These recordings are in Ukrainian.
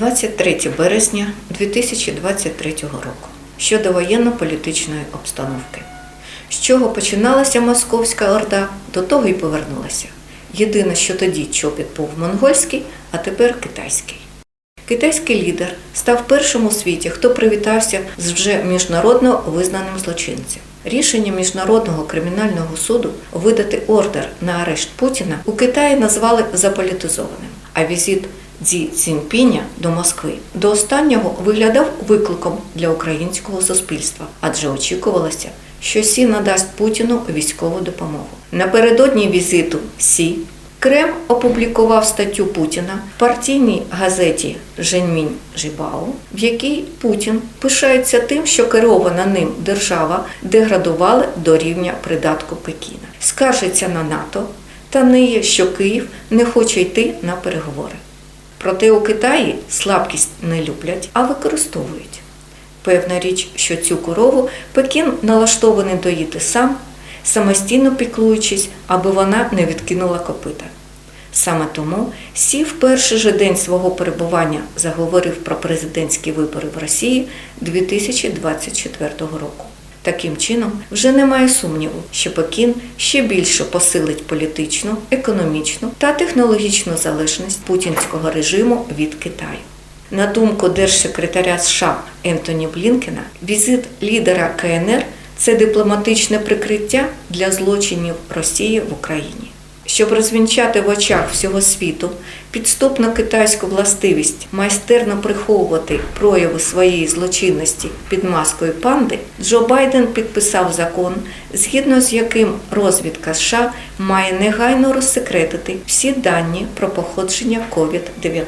23 березня 2023 року щодо воєнно-політичної обстановки. З чого починалася Московська Орда, до того й повернулася. Єдине, що тоді чобіт був монгольський, а тепер китайський. Китайський лідер став першим у світі, хто привітався з вже міжнародно визнаним злочинцем. Рішення міжнародного кримінального суду видати ордер на арешт Путіна у Китаї назвали заполітизованим. А візит Дзі Цзіньпіня до Москви до останнього виглядав викликом для українського суспільства, адже очікувалося, що Сі надасть Путіну військову допомогу. Напередодні візиту Сі Крем опублікував статтю Путіна в партійній газеті Женьмінь Жибао, в якій Путін пишається тим, що керована ним держава деградувала до рівня придатку Пекіна, скаржиться на НАТО та ниє, що Київ не хоче йти на переговори. Проте у Китаї слабкість не люблять, а використовують. Певна річ, що цю корову Пекін налаштований доїти сам, самостійно піклуючись, аби вона не відкинула копита. Саме тому Сі в перший же день свого перебування заговорив про президентські вибори в Росії 2024 року. Таким чином, вже немає сумніву, що Пекін ще більше посилить політичну, економічну та технологічну залежність путінського режиму від Китаю. На думку держсекретаря США Ентоні Блінкена, візит лідера КНР це дипломатичне прикриття для злочинів Росії в Україні. Щоб розвінчати в очах всього світу підступну китайську властивість майстерно приховувати прояви своєї злочинності під маскою панди, Джо Байден підписав закон, згідно з яким розвідка США має негайно розсекретити всі дані про походження COVID-19.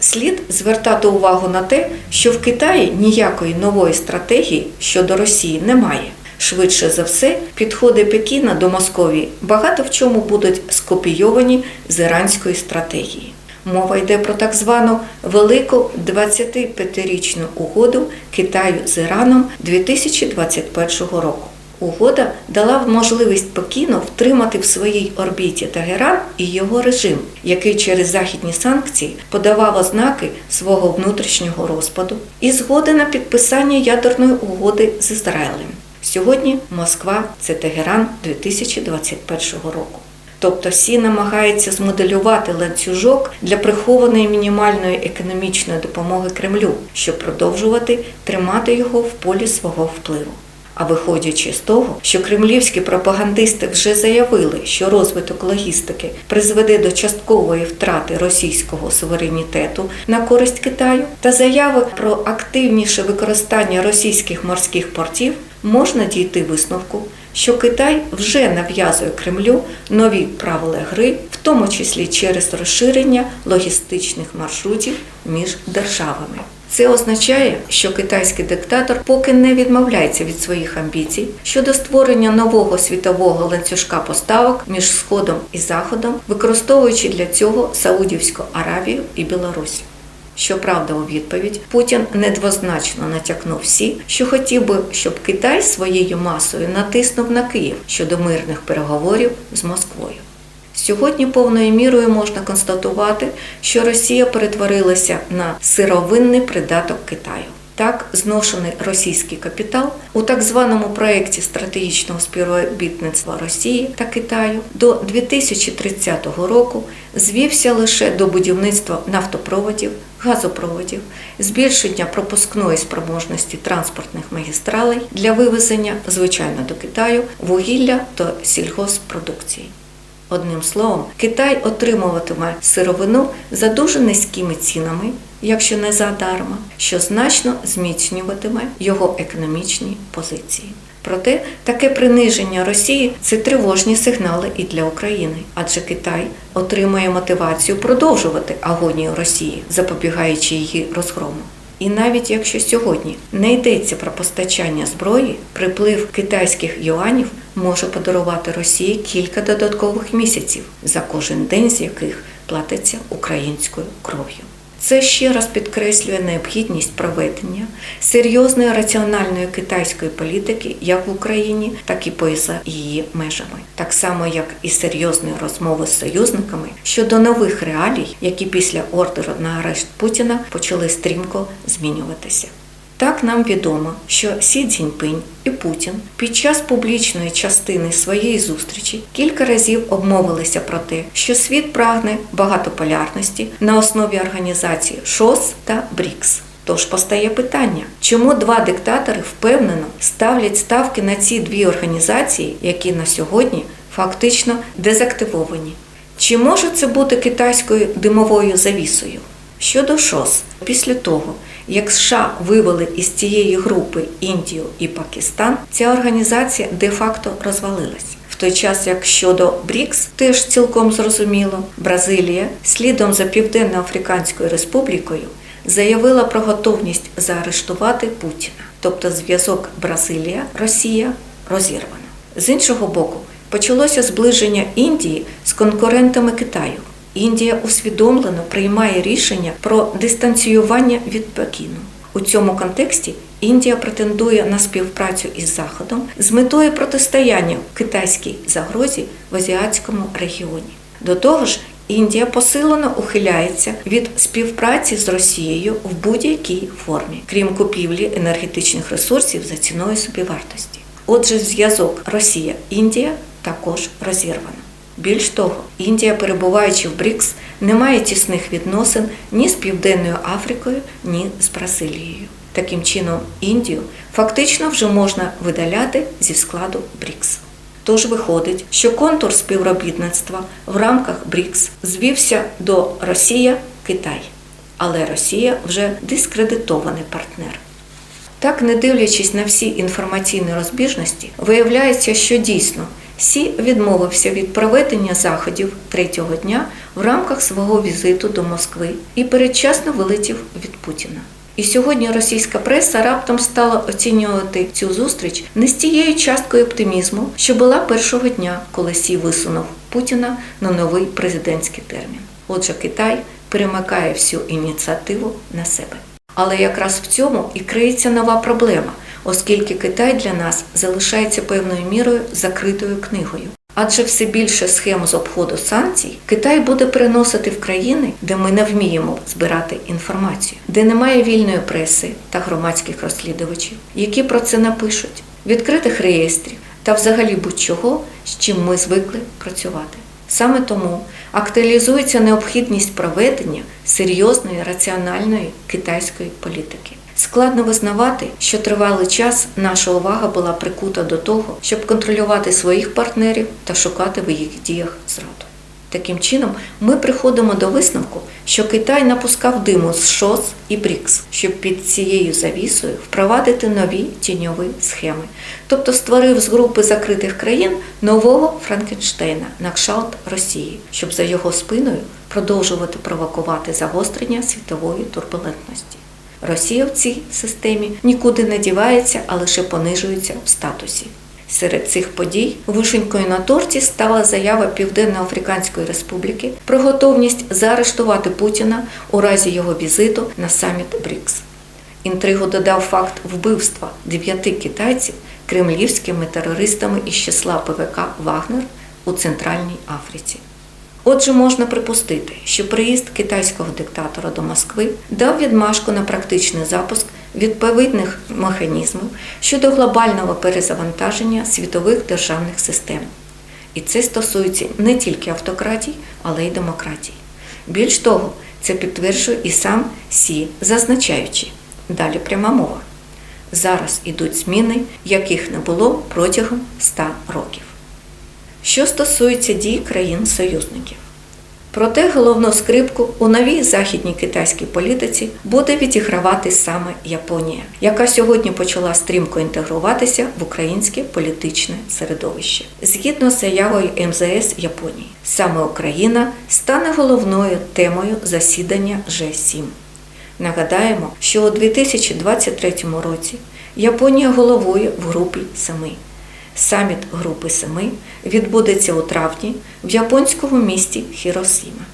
Слід звертати увагу на те, що в Китаї ніякої нової стратегії щодо Росії немає. Швидше за все, підходи Пекіна до Московії багато в чому будуть скопійовані з іранської стратегії. Мова йде про так звану велику 25-річну угоду Китаю з Іраном 2021 року. Угода дала можливість Пекіну втримати в своїй орбіті Тегеран і його режим, який через західні санкції подавав ознаки свого внутрішнього розпаду, і згоди на підписання ядерної угоди з Ізраїлем. Сьогодні Москва це Тегеран 2021 року. Тобто Сі намагається змоделювати ланцюжок для прихованої мінімальної економічної допомоги Кремлю, щоб продовжувати тримати його в полі свого впливу. А виходячи з того, що кремлівські пропагандисти вже заявили, що розвиток логістики призведе до часткової втрати російського суверенітету на користь Китаю, та заяви про активніше використання російських морських портів, можна дійти висновку, що Китай вже нав'язує Кремлю нові правила гри, в тому числі через розширення логістичних маршрутів між державами. Це означає, що китайський диктатор поки не відмовляється від своїх амбіцій щодо створення нового світового ланцюжка поставок між Сходом і Заходом, використовуючи для цього Саудівську Аравію і Білорусь. Щоправда, у відповідь Путін недвозначно натякнув всі, що хотів би, щоб Китай своєю масою натиснув на Київ щодо мирних переговорів з Москвою. Сьогодні повною мірою можна констатувати, що Росія перетворилася на сировинний придаток Китаю. Так, зношений російський капітал у так званому проєкті стратегічного співробітництва Росії та Китаю до 2030 року звівся лише до будівництва нафтопроводів, газопроводів, збільшення пропускної спроможності транспортних магістралей для вивезення, звичайно, до Китаю вугілля та сільгоспродукції. Одним словом, Китай отримуватиме сировину за дуже низькими цінами, якщо не задарма, що значно зміцнюватиме його економічні позиції. Проте таке приниження Росії це тривожні сигнали і для України, адже Китай отримує мотивацію продовжувати агонію Росії, запобігаючи її розгрому. І навіть якщо сьогодні не йдеться про постачання зброї, приплив китайських юанів може подарувати Росії кілька додаткових місяців, за кожен день з яких платиться українською кров'ю. Це ще раз підкреслює необхідність проведення серйозної раціональної китайської політики як в Україні, так і поза її межами, так само як і серйозної розмови з союзниками щодо нових реалій, які після ордеру на арешт Путіна почали стрімко змінюватися. Так нам відомо, що Сі Цзіньпинь і Путін під час публічної частини своєї зустрічі кілька разів обмовилися про те, що світ прагне багатополярності на основі організації ШОС та БРІКС. Тож постає питання, чому два диктатори впевнено ставлять ставки на ці дві організації, які на сьогодні фактично дезактивовані? Чи може це бути китайською димовою завісою? Щодо ШОС, після того, як США вивели із цієї групи Індію і Пакистан, ця організація де-факто розвалилась. В той час, як щодо БРІКС, теж цілком зрозуміло, Бразилія, слідом за Південно-Африканською Республікою, заявила про готовність заарештувати Путіна, тобто зв'язок Бразилія-Росія розірвано. З іншого боку, почалося зближення Індії з конкурентами Китаю. Індія усвідомлено приймає рішення про дистанціювання від Пекіну. У цьому контексті Індія претендує на співпрацю із Заходом з метою протистояння китайській загрозі в азіатському регіоні. До того ж, Індія посилено ухиляється від співпраці з Росією в будь-якій формі, крім купівлі енергетичних ресурсів за ціною собівартості. Отже, зв'язок Росія-Індія також розірвано. Більш того, Індія, перебуваючи в БРІКС, не має тісних відносин ні з Південною Африкою, ні з Бразилією. Таким чином, Індію фактично вже можна видаляти зі складу БРІКС. Тож виходить, що контур співробітництва в рамках БРІКС звівся до Росія-Китай, але Росія вже дискредитований партнер. Так, не дивлячись на всі інформаційні розбіжності, виявляється, що дійсно Сі відмовився від проведення заходів третього дня в рамках свого візиту до Москви і передчасно вилетів від Путіна. І сьогодні російська преса раптом стала оцінювати цю зустріч не з тією часткою оптимізму, що була першого дня, коли Сі висунув Путіна на новий президентський термін. Отже, Китай перемикає всю ініціативу на себе. Але якраз в цьому і криється нова проблема, оскільки Китай для нас залишається певною мірою закритою книгою. Адже все більше схем з обходу санкцій Китай буде переносити в країни, де ми не вміємо збирати інформацію, де немає вільної преси та громадських розслідувачів, які про це напишуть, відкритих реєстрів та взагалі будь-чого, з чим ми звикли працювати. Саме тому актуалізується необхідність проведення серйозної раціональної китайської політики. Складно визнавати, що тривалий час наша увага була прикута до того, щоб контролювати своїх партнерів та шукати в їх діях зраду. Таким чином, ми приходимо до висновку, що Китай напускав диму з ШОС і БРІКС, щоб під цією завісою впровадити нові тіньові схеми, тобто створив з групи закритих країн нового Франкенштейна на кшалт Росії, щоб за його спиною продовжувати провокувати загострення світової турбулентності. Росія в цій системі нікуди не дівається, а лише понижується в статусі. Серед цих подій вишенькою на торті стала заява Південно-Африканської Республіки про готовність заарештувати Путіна у разі його візиту на саміт БРІКС. Інтригу додав факт вбивства дев'яти китайців кремлівськими терористами із числа ПВК Вагнер у Центральній Африці. Отже, можна припустити, що приїзд китайського диктатора до Москви дав відмашку на практичний запуск відповідних механізмів щодо глобального перезавантаження світових державних систем. І це стосується не тільки автократій, але й демократій. Більш того, це підтверджує і сам Сі, зазначаючи, далі пряма мова. Зараз ідуть зміни, яких не було протягом 100 років. Що стосується дій країн-союзників. Проте головну скрипку у новій західній китайській політиці буде відігравати саме Японія, яка сьогодні почала стрімко інтегруватися в українське політичне середовище. Згідно з заявою МЗС Японії, саме Україна стане головною темою засідання G7. Нагадаємо, що у 2023 році Японія головує в групі семи. Саміт Групи Семи відбудеться у травні в японському місті Хіросіма.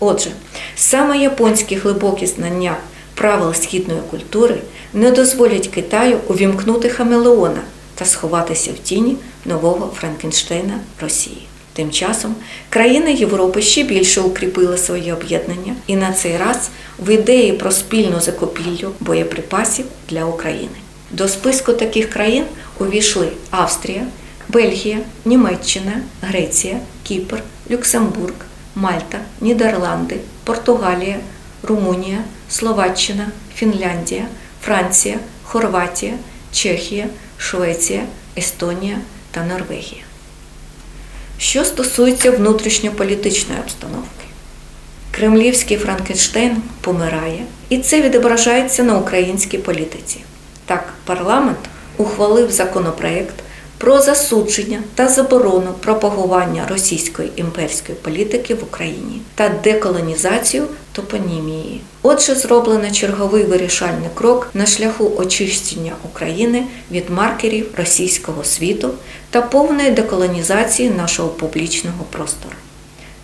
Отже, саме японські глибокі знання правил східної культури не дозволять Китаю увімкнути Хамелеона та сховатися в тіні нового Франкенштейна Росії. Тим часом країни Європи ще більше укріпили своє об'єднання і на цей раз в ідеї про спільну закупівлю боєприпасів для України. До списку таких країн увійшли Австрія, Бельгія, Німеччина, Греція, Кіпр, Люксембург, Мальта, Нідерланди, Португалія, Румунія, Словаччина, Фінляндія, Франція, Хорватія, Чехія, Швеція, Естонія та Норвегія. Що стосується внутрішньополітичної обстановки, Кремлівський Франкенштейн помирає, і це відображається на українській політиці. Так, парламент ухвалив законопроект про засудження та заборону пропагування російської імперської політики в Україні та деколонізацію топонімії. Отже, зроблено черговий вирішальний крок на шляху очищення України від маркерів російського світу та повної деколонізації нашого публічного простору.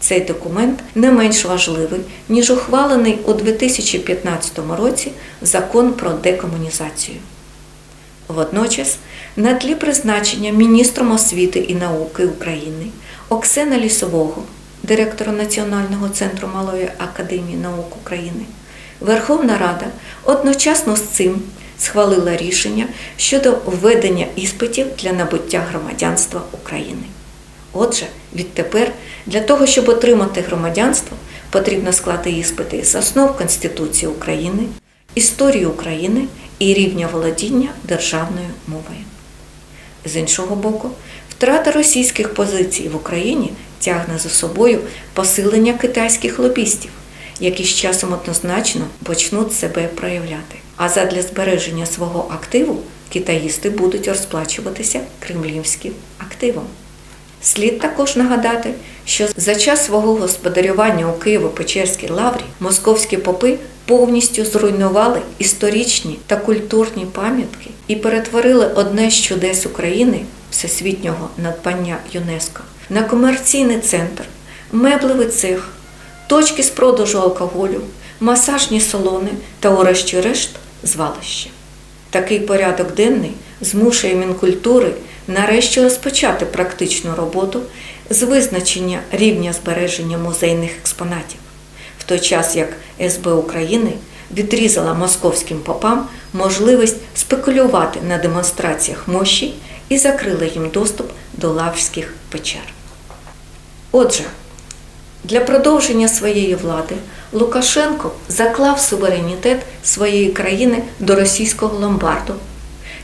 Цей документ не менш важливий, ніж ухвалений у 2015 році закон про декомунізацію. Водночас, на тлі призначення міністром освіти і науки України Оксена Лісового, директора Національного центру Малої академії наук України, Верховна Рада одночасно з цим схвалила рішення щодо введення іспитів для набуття громадянства України. Отже, відтепер для того, щоб отримати громадянство, потрібно склати іспити з основ Конституції України, історії України і рівня володіння державною мовою. З іншого боку, втрата російських позицій в Україні тягне за собою посилення китайських лобістів, які з часом однозначно почнуть себе проявляти. А задля збереження свого активу китаїсти будуть розплачуватися кремлівським активом. Слід також нагадати, що за час свого господарювання у Києво-Печерській лаврі московські попи повністю зруйнували історичні та культурні пам'ятки і перетворили одне з чудес України, всесвітнього надбання ЮНЕСКО, на комерційний центр, меблевий цех, точки з продажу алкоголю, масажні салони та, урешті-решт, звалище. Такий порядок денний змушує Мінкультури нарешті розпочати практичну роботу з визначення рівня збереження музейних експонатів, в той час як СБ України відрізала московським попам можливість спекулювати на демонстраціях мощі і закрила їм доступ до лаврських печер. Отже, для продовження своєї влади Лукашенко заклав суверенітет своєї країни до російського ломбарду.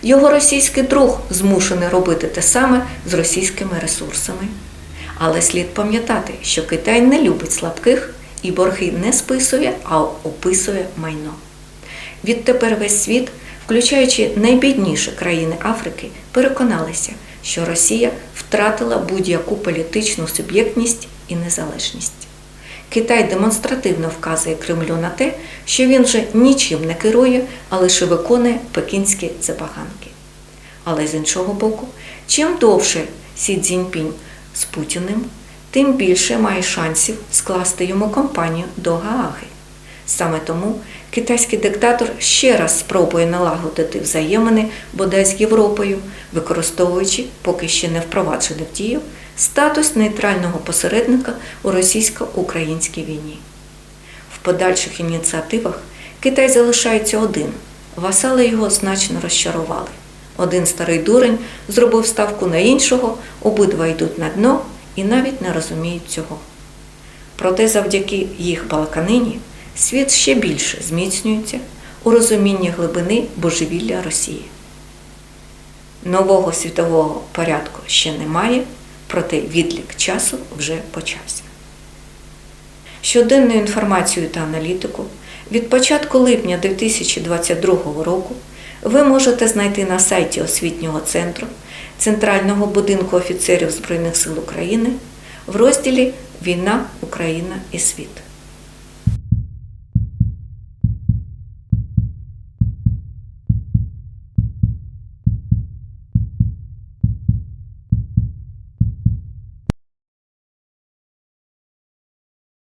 Його російський друг змушений робити те саме з російськими ресурсами. Але слід пам'ятати, що Китай не любить слабких і борги не списує, а описує майно. Відтепер весь світ, включаючи найбідніші країни Африки, переконалися, що Росія втратила будь-яку політичну суб'єктність і незалежність. Китай демонстративно вказує Кремлю на те, що він вже нічим не керує, а лише виконує пекінські забаганки. Але з іншого боку, чим довше Сі Цзіньпінь з Путіним, тим більше має шансів скласти йому компанію до Гааги. Саме тому китайський диктатор ще раз спробує налагодити взаємини бодай з Європою, використовуючи поки ще не впроваджений в дію статус нейтрального посередника у російсько-українській війні. В подальших ініціативах Китай залишається один. Васали його значно розчарували. Один старий дурень зробив ставку на іншого, обидва йдуть на дно і навіть не розуміють цього. Проте завдяки їх балаканині світ ще більше зміцнюється у розумінні глибини божевілля Росії. Нового світового порядку ще немає, проте відлік часу вже почався. Щоденну інформацію та аналітику від початку липня 2022 року ви можете знайти на сайті освітнього центру Центрального будинку офіцерів Збройних сил України в розділі Війна, Україна і світ.